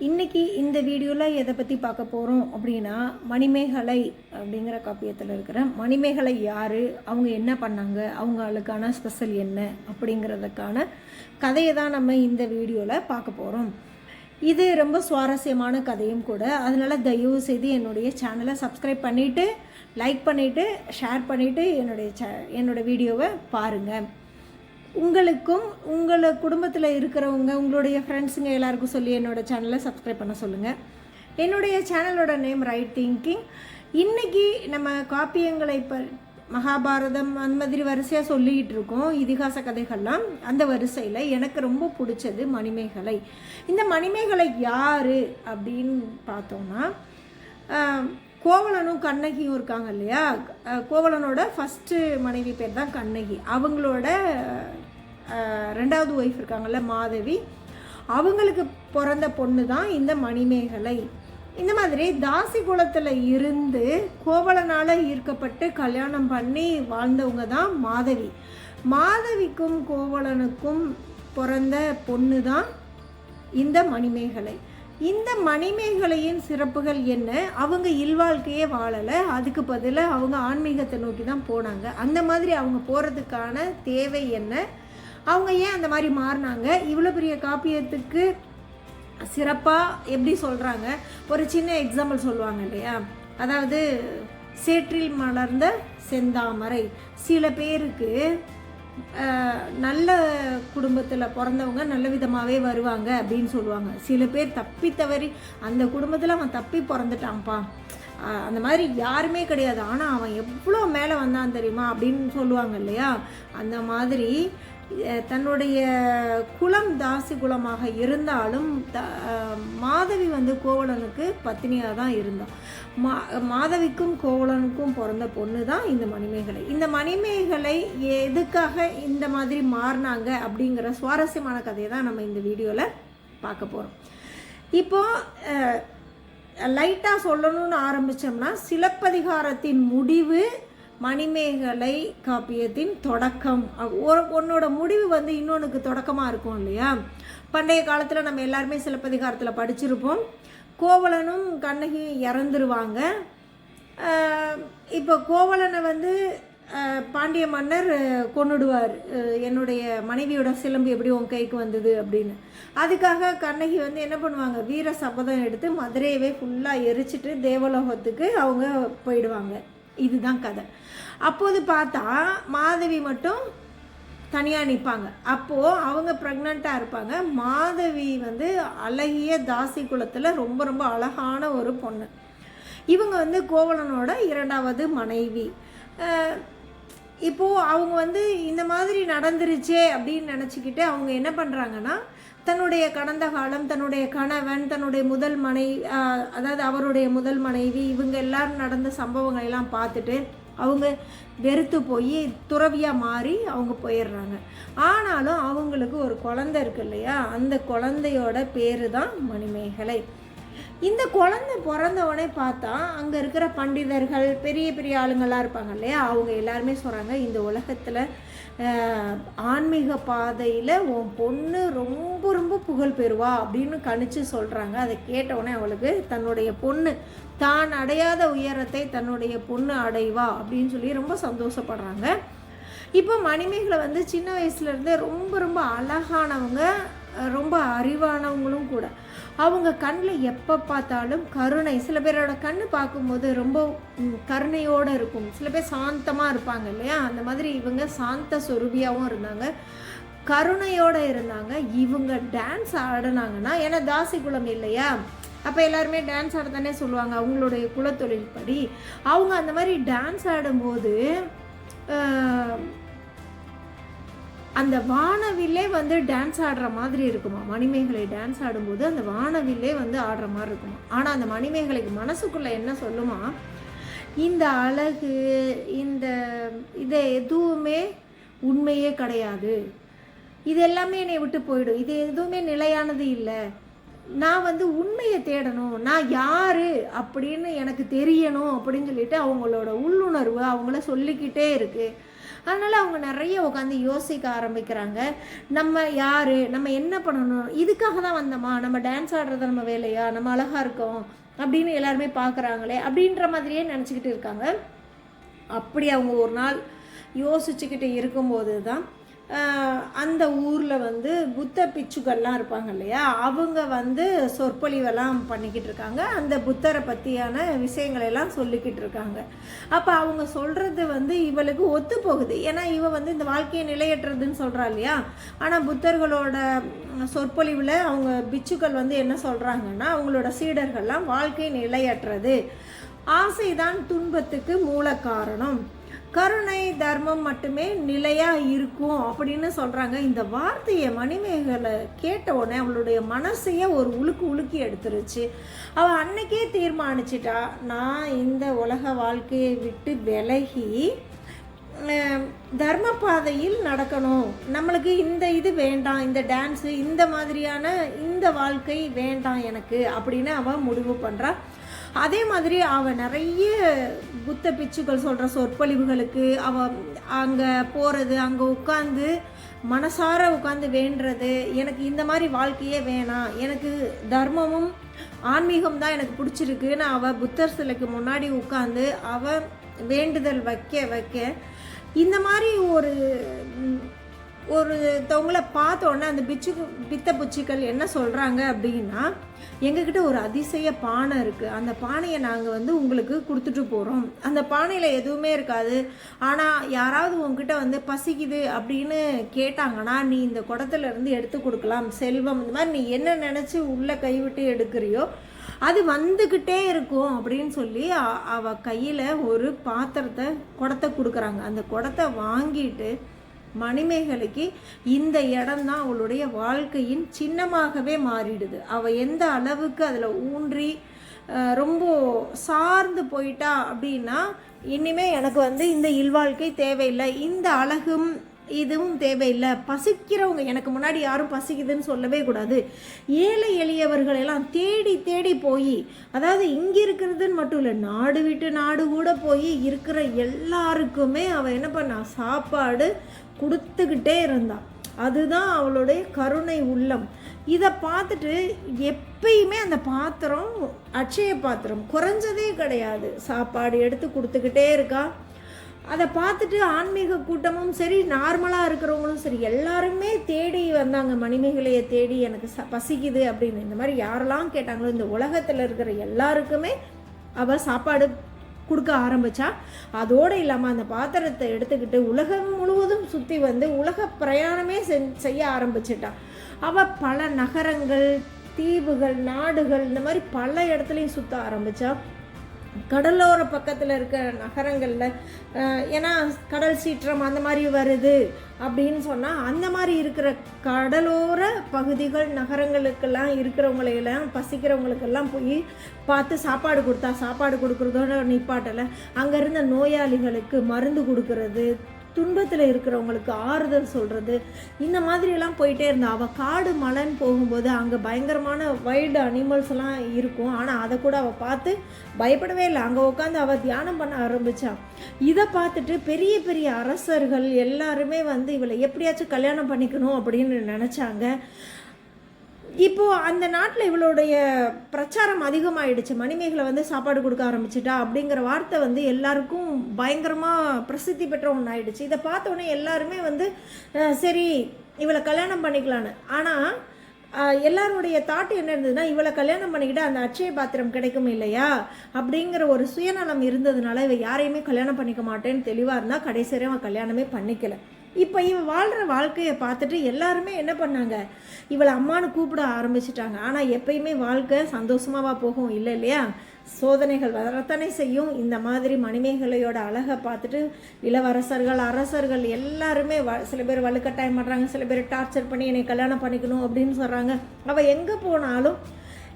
இன்றைக்கி இந்த வீடியோவில் எதை பற்றி பார்க்க போகிறோம் அப்படின்னா மணிமேகலை அப்படிங்கிற காப்பியத்தில் இருக்கிற மணிமேகலை யார் அவங்க என்ன பண்ணாங்க அவங்களுக்கான ஸ்பெஷல் என்ன அப்படிங்கிறதுக்கான கதையை தான் நம்ம இந்த வீடியோவில் பார்க்க போகிறோம் இது ரொம்ப சுவாரஸ்யமான கதையும் கூட. அதனால் தயவு செய்து என்னுடைய சேனலை சப்ஸ்கிரைப் பண்ணிவிட்டு லைக் பண்ணிவிட்டு ஷேர் பண்ணிவிட்டு என்னுடைய சே என்னோடய வீடியோவை பாருங்கள் உங்களுக்கும் உங்களை குடும்பத்தில் இருக்கிறவங்க உங்களுடைய ஃப்ரெண்ட்ஸுங்க எல்லாருக்கும் சொல்லி என்னோடய சேனலை சப்ஸ்கிரைப் பண்ண சொல்லுங்கள் என்னுடைய சேனலோட நேம் ரைட் திங்கிங் இன்றைக்கி நம்ம காப்பியங்களை ப மகாபாரதம் அந்த மாதிரி வரிசையாக சொல்லிக்கிட்டு இருக்கோம். இதிகாச கதைகள்லாம் அந்த வரிசையில் எனக்கு ரொம்ப பிடிச்சது மணிமேகலை. இந்த மணிமேகலை யார் அப்படின்னு பார்த்தோம்னா கோவலனும் கண்ணகியும் இருக்காங்க இல்லையா? கோவலனோட ஃபஸ்ட்டு மனைவி பேர் தான் கண்ணகி. அவங்களோட ரெண்டாவது ஒய்ஃப் இருக்காங்கள்ல மாதவி. அவங்களுக்கு பிறந்த பொண்ணு தான் இந்த மணிமேகலை. இந்த மாதிரி தாசி குலத்தில் இருந்து கோவலனால் ஈர்க்கப்பட்டு கல்யாணம் பண்ணி வாழ்ந்தவங்க தான் மாதவி. மாதவிக்கும் கோவலனுக்கும் பிறந்த பொண்ணு தான் இந்த மணிமேகலை. இந்த மணிமேகலையின் சிறப்புகள் என்ன? அவங்க இல்வாழ்க்கையே வாழலை. அதுக்கு பதிலாக அவங்க ஆன்மீகத்தை நோக்கி தான் போனாங்க. அந்த மாதிரி அவங்க போகிறதுக்கான தேவை என்ன? அவங்க ஏன் அந்த மாதிரி மாறினாங்க? இவ்வளோ பெரிய காப்பியத்துக்கு சிறப்பாக எப்படி சொல்கிறாங்க ஒரு சின்ன எக்ஸாம்பிள் சொல்லுவாங்க இல்லையா? அதாவது சேற்றில் மலர்ந்த செந்தாமரை. சில பேருக்கு நல்ல குடும்பத்தில் பிறந்தவங்க நல்ல விதமாகவே வருவாங்க அப்படின்னு சொல்லுவாங்க. சில பேர் தப்பி தவறி அந்த குடும்பத்தில் அவன் தப்பி பிறந்துட்டான்ப்பா. அந்த மாதிரி யாருமே கிடையாது. ஆனால் அவன் எவ்வளோ மேலே வந்தான் தெரியுமா அப்படின்னு சொல்லுவாங்க இல்லையா? அந்த மாதிரி தன்னுடைய குலம் தாசி குலமாக இருந்தாலும் த மாதவி வந்து கோவலனுக்கு பத்தினியாக தான் இருந்தான். மா மாதவிக்கும் கோவலனுக்கும் பிறந்த பொண்ணு தான் இந்த மணிமேகலை. இந்த மணிமேகலை எதுக்காக இந்த மாதிரி மாறினாங்க அப்படிங்கிற சுவாரஸ்யமான கதையை தான் நம்ம இந்த வீடியோவில் பார்க்க போகிறோம் இப்போ லைட்டாக சொல்லணும்னு ஆரம்பித்தோம்னா சிலப்பதிகாரத்தின் முடிவு மணிமேகலை காப்பியத்தின் தொடக்கம். ஒரு ஒன்னோட முடிவு வந்து இன்னொன்றுக்கு தொடக்கமாக இருக்கும் இல்லையா? பண்டைய காலத்தில் நம்ம எல்லாருமே சிலப்பதிகாரத்தில் படிச்சிருப்போம். கோவலனும் கண்ணகியும் இறந்துருவாங்க. இப்போ கோவலனை வந்து பாண்டிய மன்னர் கொண்டுடுவார் கொன்னுடுவார். என்னுடைய மனைவியோட சிலம்பு எப்படி உன் கைக்கு வந்தது அப்படின்னு. அதுக்காக கண்ணகி வந்து என்ன பண்ணுவாங்க? வீர சபதம் எடுத்து மதுரையவே ஃபுல்லாக எரிச்சிட்டு தேவலோகத்துக்கு அவங்க போயிடுவாங்க. இதுதான் கதை. அப்போது பார்த்தா மாதவி மட்டும் தனியாக நிற்பாங்க அப்போது அவங்க ப்ரெக்னெண்ட்டாக இருப்பாங்க. மாதவி வந்து அழகிய தாசி குலத்தில் ரொம்ப ரொம்ப அழகான ஒரு பொண்ணு. இவங்க வந்து கோவலனோட இரண்டாவது மனைவி. இப்போது அவங்க வந்து இந்த மாதிரி நடந்துருச்சே அப்படின்னு நினச்சிக்கிட்டு அவங்க என்ன பண்ணுறாங்கன்னா தன்னுடைய கடந்த காலம் தன்னுடைய கணவன் தன்னுடைய முதல் மனை அதாவது அவருடைய முதல் மனைவி இவங்க எல்லாரும் நடந்த சம்பவங்களை எல்லாம் பார்த்துட்டு அவங்க வெறுத்து போய் துறவியாக மாறி அவங்க போயிடுறாங்க. ஆனாலும் அவங்களுக்கு ஒரு குழந்தை இருக்கு இல்லையா? அந்த குழந்தையோட பேர் தான் மணிமேகலை. இந்த குழந்தை பிறந்த உடனே பார்த்தா அங்கே இருக்கிற பண்டிதர்கள் பெரிய பெரிய ஆளுங்கள்லாம் இருப்பாங்க இல்லையா? அவங்க எல்லாருமே சொல்கிறாங்க இந்த உலகத்தில் ஆன்மீக பாதையில் உன் பொண்ணு ரொம்ப ரொம்ப புகழ் பெறுவா அப்படின்னு கணிச்சு சொல்கிறாங்க அதை கேட்டவுடனே அவளுக்கு தன்னுடைய பொண்ணு தான் அடையாத உயரத்தை தன்னுடைய பொண்ணு அடைவா அப்படின்னு சொல்லி ரொம்ப சந்தோஷப்படுறாங்க. இப்போ மணிமேகலை வந்து சின்ன வயசுலேருந்து ரொம்ப ரொம்ப அழகானவங்க. ரொம்ப அறிவானவங்களும் கூட. அவங்க கண்ணில் எப்போ பார்த்தாலும் கருணை. சில பேரோட கண் பார்க்கும்போது ரொம்ப கருணையோடு இருக்கும். சில பேர் சாந்தமாக இருப்பாங்க இல்லையா? அந்த மாதிரி இவங்க சாந்த சொருபியாகவும் இருந்தாங்க. கருணையோடு இருந்தாங்க. இவங்க டான்ஸ் ஆடினாங்கன்னா ஏன்னா தாசி குலம் இல்லையா? அப்போ எல்லாருமே டான்ஸ் ஆட தானே சொல்லுவாங்க அவங்களுடைய குலத்தொழில் படி அவங்க அந்த மாதிரி டான்ஸ் ஆடும்போது அந்த வானவில்லே வந்து டான்ஸ் ஆடுற மாதிரி இருக்குமா? மணிமேகலை டான்ஸ் ஆடும்போது அந்த வானவில்லே வந்து ஆடுற மாதிரி இருக்குமா? ஆனால் அந்த மணிமேகலைக்கு மனசுக்குள்ளே என்ன சொல்லுமா? இந்த அழகு இந்த இதை எதுவுமே உண்மையே கிடையாது. இது எல்லாமே என்னை விட்டு போயிடும். இது எதுவுமே நிலையானது இல்லை. நான் வந்து உண்மையை தேடணும். நான் யாரு அப்படின்னு எனக்கு தெரியணும் அப்படின்னு சொல்லிட்டு அவங்களோட உள்ளுணர்வு அவங்கள சொல்லிக்கிட்டே இருக்குது அதனால் அவங்க நிறைய உட்காந்து யோசிக்க ஆரம்பிக்கிறாங்க. நம்ம யார்? நம்ம என்ன பண்ணணும்? இதுக்காக தான் வந்தோமா? நம்ம டான்ஸ் ஆடுறது நம்ம வேலையா? நம்ம அழகாக இருக்கோம். அப்படின்னு எல்லாருமே பார்க்குறாங்களே அப்படின்ற மாதிரியே நினச்சிக்கிட்டு இருக்காங்க. அப்படி அவங்க ஒரு நாள் யோசிச்சுக்கிட்டு இருக்கும்போது தான் அந்த ஊரில் வந்து புத்த பிச்சுக்கள்லாம் இருப்பாங்க இல்லையா? அவங்க வந்து சொற்பொழிவெல்லாம் பண்ணிக்கிட்டு இருக்காங்க. அந்த புத்தரை பற்றியான விஷயங்களை எல்லாம் சொல்லிக்கிட்டு இருக்காங்க. அப்போ அவங்க சொல்கிறது வந்து இவளுக்கு ஒத்து போகுது. ஏன்னா இவ வந்து இந்த வாழ்க்கையை நிலையற்றதுன்னு சொல்கிறா இல்லையா? ஆனால் புத்தர்களோட சொற்பொழிவில் அவங்க பிச்சுக்கள் வந்து என்ன சொல்கிறாங்கன்னா அவங்களோட சீடர்கள்லாம் வாழ்க்கை நிலையற்றது. ஆசைதான் துன்பத்துக்கு மூல காரணம் கருணை தர்மம் மட்டுமே நிலையாக இருக்கும் அப்படின்னு சொல்கிறாங்க இந்த வார்த்தையை மணிமேகலை கேட்ட உடனே அவளுடைய மனசையே ஒரு உலுக்கு உலுக்கி எடுத்துருச்சு. அவள் அன்னைக்கே தீர்மானிச்சிட்டா நான் இந்த உலக வாழ்க்கையை விட்டு விலகி தர்ம பாதையில் நடக்கணும். நம்மளுக்கு இந்த இது வேண்டாம் இந்த டான்ஸு இந்த மாதிரியான இந்த வாழ்க்கை வேண்டாம் எனக்கு அப்படின்னு அவன் முடிவு பண்ணுறா அதே மாதிரி அவன் நிறைய புத்த பிச்சுக்கள் சொல்கிற சொற்பொழிவுகளுக்கு அவன் அங்கே போகிறது அங்கே உட்காந்து மனசார உட்காந்து வேண்டுறது எனக்கு இந்த மாதிரி வாழ்க்கையே வேணாம் எனக்கு தர்மமும் ஆன்மீகம் தான் எனக்கு பிடிச்சிருக்குன்னு அவள் புத்தர் சிலைக்கு முன்னாடி உட்காந்து அவள் வேண்டுதல் வைக்க வைக்க இந்த மாதிரி ஒரு ஒருத்தவங்கள பார்த்தோன்னே அந்த பிச்சு பித்த பிச்சுக்கள் என்ன சொல்கிறாங்க அப்படின்னா எங்ககிட்ட ஒரு அதிசய பானை இருக்குது அந்த பானையை நாங்கள் வந்து உங்களுக்கு கொடுத்துட்டு போகிறோம் அந்த பானையில் எதுவுமே இருக்காது. ஆனால் யாராவது உங்ககிட்ட வந்து பசிக்குது அப்படின்னு கேட்டாங்கன்னா நீ இந்த குடத்துல இருந்து எடுத்து கொடுக்கலாம். செல்வம் இந்த மாதிரி நீ என்ன நினச்சி உள்ளே கைவிட்டு எடுக்கிறியோ அது வந்துக்கிட்டே இருக்கும் அப்படின்னு சொல்லி அவள் அவ கையில் ஒரு பாத்திரத்தை குடத்தை கொடுக்குறாங்க. அந்த குடத்தை வாங்கிட்டு மணிமேகலைக்கு இந்த இடம்தான் அவளுடைய வாழ்க்கையின் சின்னமாகவே மாறிடுது. அவள் எந்த அளவுக்கு அதில் ஊன்றி ரொம்ப சார்ந்து போயிட்டா அப்படின்னா இனிமே எனக்கு வந்து இந்த இல்வாழ்க்கை தேவையில்லை. இந்த அழகும் இதுவும் தேவையில்லை. பசிக்கிறவங்க எனக்கு முன்னாடி யாரும் பசிக்குதுன்னு சொல்லவே கூடாது. ஏழை எளியவர்கள் எல்லாம் தேடி தேடி போய் அதாவது இங்கே இருக்கிறதுன்னு மட்டும் இல்லை நாடு விட்டு நாடு கூட போய் இருக்கிற எல்லாருக்குமே அவள் என்ன பண்ணா சாப்பாடு கொடுத்துக்கிட்டே இருந்தாள் அதுதான் அவளுடைய கருணை உள்ளம். இதை பார்த்துட்டு எப்பயுமே அந்த பாத்திரம் அட்சய பாத்திரம் குறைஞ்சதே கிடையாது. சாப்பாடு எடுத்து கொடுத்துக்கிட்டே இருக்கா. அதை பார்த்துட்டு ஆன்மீக கூட்டமும் சரி நார்மலாக இருக்கிறவங்களும் சரி எல்லாருமே தேடி வந்தாங்க. மணிமேகலையை தேடி எனக்கு ச பசிக்குது அப்படின்னு. இந்த மாதிரி யாரெல்லாம் கேட்டாங்களோ இந்த உலகத்தில் இருக்கிற எல்லாருக்குமே அவள் சாப்பாடு கொடுக்க ஆரம்பித்தா அதோடு இல்லாமல் அந்த பாத்திரத்தை எடுத்துக்கிட்டு உலகம் முழுவதும் சுற்றி வந்து உலக பிரயாணமே செஞ் செய்ய ஆரம்பிச்சிட்டான் அவள் பல நகரங்கள் தீவுகள் நாடுகள் இந்த மாதிரி பல இடத்துலையும் சுற்ற ஆரம்பித்தா கடலோர பக்கத்தில் இருக்க நகரங்களில் ஏன்னா கடல் சீற்றம் அந்த மாதிரி வருது அப்படின்னு சொன்னால் அந்த மாதிரி இருக்கிற கடலோர பகுதிகள் நகரங்களுக்கெல்லாம் இருக்கிறவங்களையெல்லாம் பசிக்கிறவங்களுக்கெல்லாம் போய் பார்த்து சாப்பாடு கொடுத்தா சாப்பாடு கொடுக்குறதோட நிப்பாட்டலை. அங்கே இருந்த நோயாளிகளுக்கு மருந்து கொடுக்கறது துன்பத்தில் இருக்கிறவங்களுக்கு ஆறுதல் சொல்கிறது இந்த மாதிரியெல்லாம் போயிட்டே இருந்தா அவள் காடு மலைன்னு போகும்போது அங்கே பயங்கரமான வைல்டு அனிமல்ஸ் எல்லாம் இருக்கும். ஆனால் அதை கூட அவள் பார்த்து பயப்படவே இல்லை. அங்கே உட்காந்து அவள் தியானம் பண்ண ஆரம்பித்தான் இதை பார்த்துட்டு பெரிய பெரிய அரசர்கள் எல்லாருமே வந்து இவளை எப்படியாச்சும் கல்யாணம் பண்ணிக்கணும் அப்படின்னு நினச்சாங்க. இப்போது அந்த நாட்டில் இவளுடைய பிரச்சாரம் அதிகமாகிடுச்சு மணிமேகலை வந்து சாப்பாடு கொடுக்க ஆரம்பிச்சிட்டா அப்படிங்கிற வார்த்தை வந்து எல்லாருக்கும் பயங்கரமாக பிரசித்தி பெற்ற ஒன்று ஆயிடுச்சு இதை பார்த்தோன்னே எல்லாருமே வந்து சரி இவளை கல்யாணம் பண்ணிக்கலான்னு. ஆனால் எல்லாருடைய தாட் என்ன இருந்ததுன்னா இவளை கல்யாணம் பண்ணிக்கிட்டு அந்த அட்சய பாத்திரம் கிடைக்கும் இல்லையா? அப்படிங்கிற ஒரு சுயநலம் இருந்ததுனால இவ யாரையுமே கல்யாணம் பண்ணிக்க மாட்டேன்னு தெளிவாக இருந்தால் கடைசி அவன் கல்யாணமே பண்ணிக்கலை. இப்போ இவன் வாழ்கிற வாழ்க்கையை பார்த்துட்டு எல்லாருமே என்ன பண்ணாங்க? இவளை அம்மானு கூப்பிட ஆரம்பிச்சிட்டாங்க. ஆனால் எப்பயுமே வாழ்க்கை சந்தோஷமாவா போகும். இல்லை இல்லையா? சோதனைகள் வரத்தானே செய்யும். இந்த மாதிரி மணிமேகலையோட அழகை பார்த்துட்டு இளவரசர்கள் அரசர்கள் எல்லாருமே வ சில பேர் வலுக்கட்டாயம் பண்ணுறாங்க சில பேர் டார்ச்சர் பண்ணி என்னை கல்யாணம் பண்ணிக்கணும் அப்படின்னு சொல்கிறாங்க அவள் எங்கே போனாலும்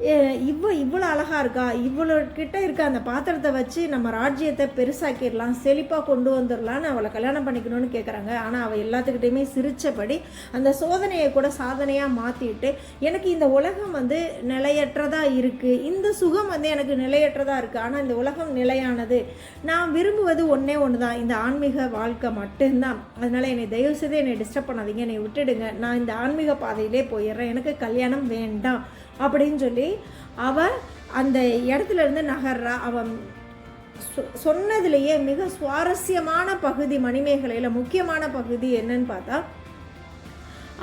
இவ்வளோ இவ்வளோ அழகாக இருக்கா? இவ்வளோ கிட்ட இருக்க அந்த பாத்திரத்தை வச்சு நம்ம ராஜ்யத்தை பெருசாக்கிடலாம் செழிப்பாக கொண்டு வந்துடலான்னு அவளை கல்யாணம் பண்ணிக்கணும்னு கேட்குறாங்க ஆனால் அவள் எல்லாத்துக்கிட்டையுமே சிரித்தபடி அந்த சோதனையை கூட சாதனையாக மாற்றிட்டு எனக்கு இந்த உலகம் வந்து நிலையற்றதாக இருக்குது இந்த சுகம் வந்து எனக்கு நிலையற்றதாக இருக்குது ஆனால் இந்த உலகம் நிலையானது. நான் விரும்புவது ஒன்றே ஒன்று தான் இந்த ஆன்மீக வாழ்க்கை மட்டும்தான். அதனால் என்னை தயவு செய்து என்னை டிஸ்டர்ப் பண்ணாதீங்க. என்னை விட்டுடுங்க. நான் இந்த ஆன்மீக பாதையிலே போயிடுறேன். எனக்கு கல்யாணம் வேண்டாம். அப்படின்னு சொல்லி அவள் அந்த இடத்துல இருந்து நகர்றா. அவன் சொ- சொன்னதுலேயே மிக சுவாரஸ்யமான பகுதி மணிமேகலையில் முக்கியமான பகுதி என்னன்னு பார்த்தா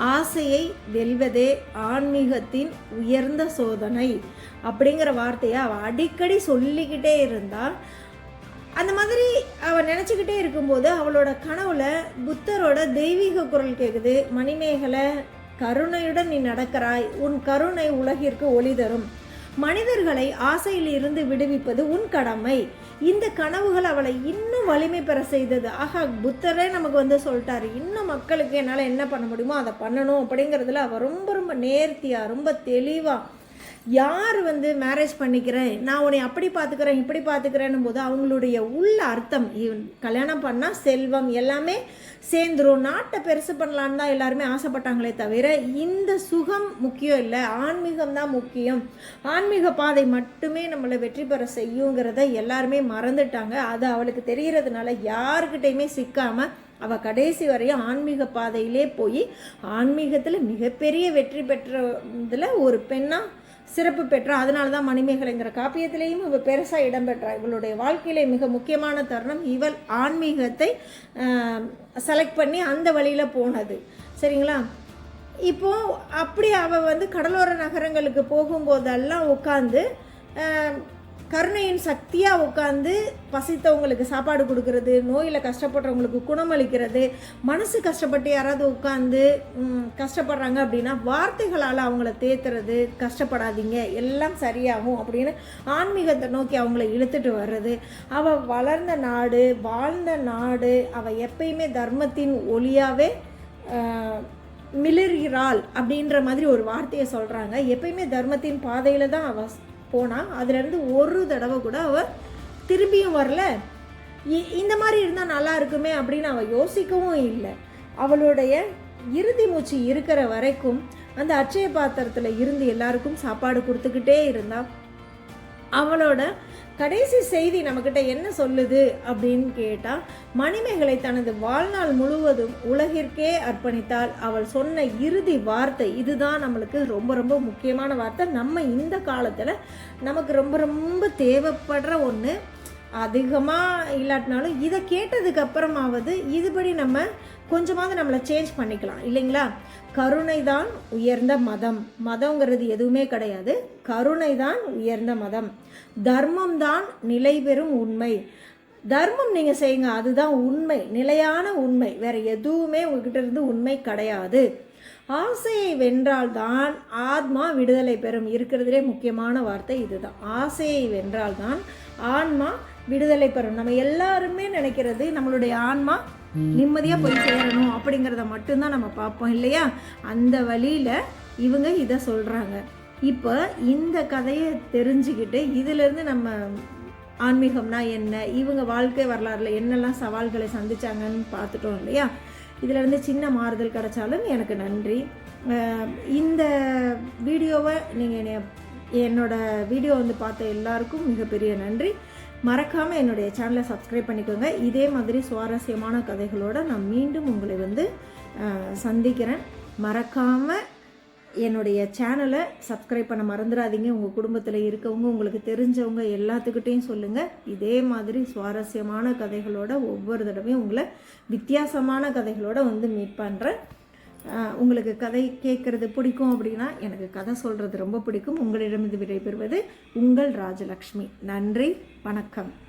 ஆசையை வெல்வதே ஆன்மீகத்தின் உயர்ந்த சோதனை அப்படிங்கிற வார்த்தையை அவள் அடிக்கடி சொல்லிக்கிட்டே இருந்தாள் அந்த மாதிரி அவள் நினச்சிக்கிட்டே இருக்கும்போது அவளோட கனவுல புத்தரோட தெய்வீக குரல் கேட்குது மணிமேகலை கருணையுடன் நீ நடக்கிறாய். உன் கருணை உலகிற்கு ஒளி தரும். மனிதர்களை ஆசையில் இருந்து விடுவிப்பது உன் கடமை. இந்த கனவுகள் அவளை இன்னும் வலிமை பெற செய்தது. ஆஹா புத்தரே நமக்கு வந்து சொல்லிட்டாரு. இன்னும் மக்களுக்கு என்னால் என்ன பண்ண முடியுமோ அதை பண்ணணும் அப்படிங்கிறதுல அவள் ரொம்ப ரொம்ப நேர்த்தியாக ரொம்ப தெளிவாக யார் வந்து மேரேஜ் பண்ணிக்கிறேன்? நான் உன்னை அப்படி பார்த்துக்கிறேன் இப்படி பார்த்துக்கிறேன்னும் போது அவங்களுடைய உள்ள அர்த்தம் இவன் கல்யாணம் பண்ணால் செல்வம் எல்லாமே சேர்ந்துரும். நாட்டை பெருசு பண்ணலான்னு தான் எல்லாருமே ஆசைப்பட்டாங்களே தவிர இந்த சுகம் முக்கியம் இல்லை. ஆன்மீகம் தான் முக்கியம். ஆன்மீக பாதை மட்டுமே நம்மளை வெற்றி பெற செய்யுங்கிறத எல்லாருமே மறந்துட்டாங்க. அது அவளுக்கு தெரிகிறதுனால யாருக்கிட்டையுமே சிக்காமல் அவள் கடைசி வரையும் ஆன்மீக பாதையிலே போய் ஆன்மீகத்தில் மிகப்பெரிய வெற்றி பெற்ற இதில் ஒரு பெண்ணாக சிறப்பு பெற்றா அதனால தான் மணிமேகலைங்கிற காப்பியத்திலேயும் இவள் பெருசாக இடம்பெற்றா. இவளுடைய வாழ்க்கையிலே மிக முக்கியமான தருணம் இவள் ஆன்மீகத்தை செலக்ட் பண்ணி அந்த வழியில் போனது. சரிங்களா? இப்போ அப்படி அவள் வந்து கடலோர நகரங்களுக்கு போகும்போதெல்லாம் உட்காந்து கருணையின் சக்தியாக உட்காந்து பசித்தவங்களுக்கு சாப்பாடு கொடுக்கறது நோயில் கஷ்டப்படுறவங்களுக்கு குணமளிக்கிறது மனசு கஷ்டப்பட்டு யாராவது உட்காந்து கஷ்டப்படுறாங்க அப்படின்னா வார்த்தைகளால் அவங்கள தேத்துறது கஷ்டப்படாதீங்க எல்லாம் சரியாகும் அப்படின்னு ஆன்மீகத்தை நோக்கி அவங்கள இழுத்துட்டு வர்றது. அவள் வளர்ந்த நாடு வாழ்ந்த நாடு அவள் எப்பயுமே தர்மத்தின் ஒளியாகவே மிளறுகிறாள் அப்படின்ற மாதிரி ஒரு வார்த்தையை சொல்கிறாங்க எப்பயுமே தர்மத்தின் பாதையில் தான் அவள் போனால் அதுலேருந்து ஒரு தடவை கூட அவள் திரும்பியும் வரல. இ- இந்த மாதிரி இருந்தால் நல்லா இருக்குமே அப்படின்னு அவள் யோசிக்கவும் இல்லை. அவளுடைய இறுதி மூச்சு இருக்கிற வரைக்கும் அந்த அட்சய பாத்திரத்தில் இருந்து எல்லாருக்கும் சாப்பாடு கொடுத்துக்கிட்டே இருந்தா. அவளோட கடைசி செய்தி நம்மக்கிட்ட என்ன சொல்லுது அப்படின்னு கேட்டால் மணிமேகலை தனது வாழ்நாள் முழுவதும் உலகிற்கே அர்ப்பணித்தால் அவள் சொன்ன இறுதி வார்த்தை இதுதான் நம்மளுக்கு ரொம்ப ரொம்ப முக்கியமான வார்த்தை. நம்ம இந்த காலத்தில் நமக்கு ரொம்ப ரொம்ப தேவைப்படுற ஒன்று அதிகமாக இல்லாட்டினாலும் இதை கேட்டதுக்கு அப்புறமாவது இதுபடி நம்ம கொஞ்சமாவது நம்மளை சேஞ்ச் பண்ணிக்கலாம். இல்லைங்களா? கருணை தான் உயர்ந்த மதம். மதங்கிறது எதுவுமே கிடையாது. கருணை தான் உயர்ந்த மதம். தர்மம் தான் நிலை பெறும் உண்மை. தர்மம் நீங்கள் செய்யுங்க அதுதான் உண்மை. நிலையான உண்மை. வேற எதுவுமே உங்ககிட்ட இருந்து உண்மை கிடையாது. ஆசையை வென்றால்தான் ஆத்மா விடுதலை பெறும். இருக்கிறதுலே முக்கியமான வார்த்தை இதுதான். ஆசையை வென்றால்தான் ஆன்மா விடுதலை பெறும். நம்ம எல்லாருமே நினைக்கிறது நம்மளுடைய ஆன்மா நிம்மதியாக போய் சேரணும் அப்படிங்கிறத மட்டும்தான் நம்ம பார்ப்போம் இல்லையா? அந்த வழியில் இவங்க இதை சொல்கிறாங்க இப்போ இந்த கதையை தெரிஞ்சுக்கிட்டு இதிலேருந்து நம்ம ஆன்மீகம்னா என்ன? இவங்க வாழ்க்கை வரலாறுல என்னெல்லாம் சவால்களை சந்திச்சாங்கன்னு பார்த்துட்டோம் இல்லையா? இதிலேருந்து சின்ன மாறுதல் கிடைச்சாலும் எனக்கு நன்றி. இந்த வீடியோவை நீங்கள் என்னோட வீடியோ வந்து பார்த்த எல்லாருக்கும் மிகப்பெரிய நன்றி. மறக்காமல் என்னுடைய சேனலை சப்ஸ்கிரைப் பண்ணிக்கோங்க. இதே மாதிரி சுவாரஸ்யமான கதைகளோடு நான் மீண்டும் உங்களை வந்து சந்திக்கிறேன். மறக்காமல் என்னுடைய சேனலை சப்ஸ்கிரைப் பண்ண மறந்துடாதீங்க. உங்கள் குடும்பத்தில் இருக்கவங்க உங்களுக்கு தெரிஞ்சவங்க எல்லாத்துக்கிட்டையும் சொல்லுங்கள் இதே மாதிரி சுவாரஸ்யமான கதைகளோட ஒவ்வொரு தடவையும் உங்களை வித்தியாசமான கதைகளோட வந்து மீட் பண்ணுறேன் உங்களுக்கு கதை கேட்குறது பிடிக்கும் அப்படின்னா எனக்கு கதை சொல்கிறது ரொம்ப பிடிக்கும். உங்களிடமிருந்து விடைபெறுவது உங்கள் ராஜலக்ஷ்மி. நன்றி வணக்கம்.